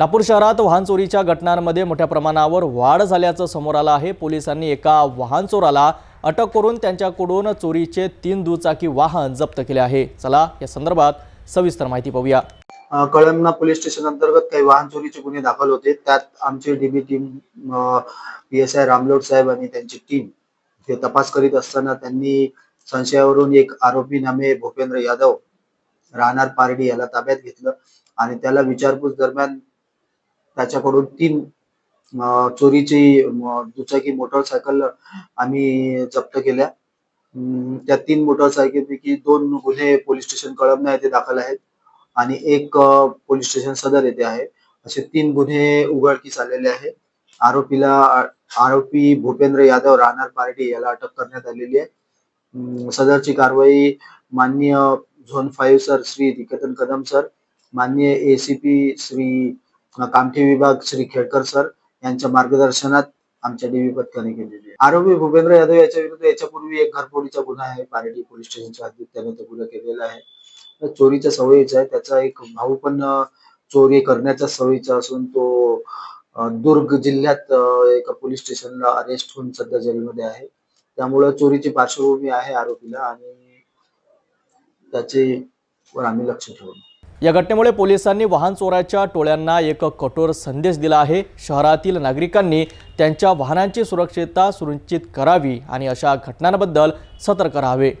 नागपूर शहरात वाहन चोरीच्या घटनांमध्ये मोठ्या प्रमाणावर वाढ झाल्याचं समोर आलं आहे. पोलिसांनी एका वाहन चोराला अटक करून त्यांच्याकडून चोरीचे तीन दुचाकी वाहन जप्त केले आहे. चला या संदर्भात सविस्तर माहिती पाहूया. कळमना पोलीस स्टेशन अंतर्गत काही वाहन चोरीचे गुन्हे दाखल होते. त्यात आमची DB team P S I Ramlot साहेब आणि त्यांची टीम ते तपास करीत असताना त्यांनी संशयावरून एक आरोपी नामे भूपेंद्र यादव राहणार पारडी याला ताब्यात घेतलं आणि त्याला विचारपूस दरम्यान त्याच्याकडून तीन चोरीची दुचाकी मोटरसायकल आम्ही जप्त केल्या. त्या तीन मोटरसायकलपैकी दोन गुन्हे पोलीस स्टेशन कळमना येथे दाखल आहेत आणि एक पोलीस स्टेशन सदर येथे आहे. असे तीन गुन्हे उघडकीस आलेले आहे आरोपीला आरोपी भूपेंद्र यादव राहणार पार्टी याला अटक करण्यात आलेली आहे. सदरची कारवाई माननीय zone five sir Shri Niketan Kadam sir माननीय एसीपी श्री कामठी विभाग श्री खेडकर सर यांच्या मार्गदर्शनात आमच्या डीव्ही पथकाने केलेली आहे. आरोपी भूपेंद्र यादव याच्या विरुद्ध याच्यापूर्वी एक घरफोडीचा गुन्हा आहे. पारडी पोलीस स्टेशनच्या हद्दीत त्याने तो गुन्हा केलेला आहे. चोरीच्या सवयीचा आहे. त्याचा एक भाऊ पण चोरी करण्याच्या सवयीचा असून तो दुर्ग जिल्ह्यात एका पोलीस स्टेशनला अरेस्ट होऊन सध्या जेलमध्ये आहे. त्यामुळं चोरीची पार्श्वभूमी आहे आरोपीला आणि त्याचे वर आम्ही लक्ष ठेवू. या घटनेमुळे पोलिसांनी वाहन चोराच्या टोळ्यांना एक कठोर संदेश दिला आहे. शहरातील नागरिकांनी त्यांच्या वाहनांची सुरक्षितता सुनिश्चित करावी आणि अशा घटनांबद्दल सतर्क राहावे.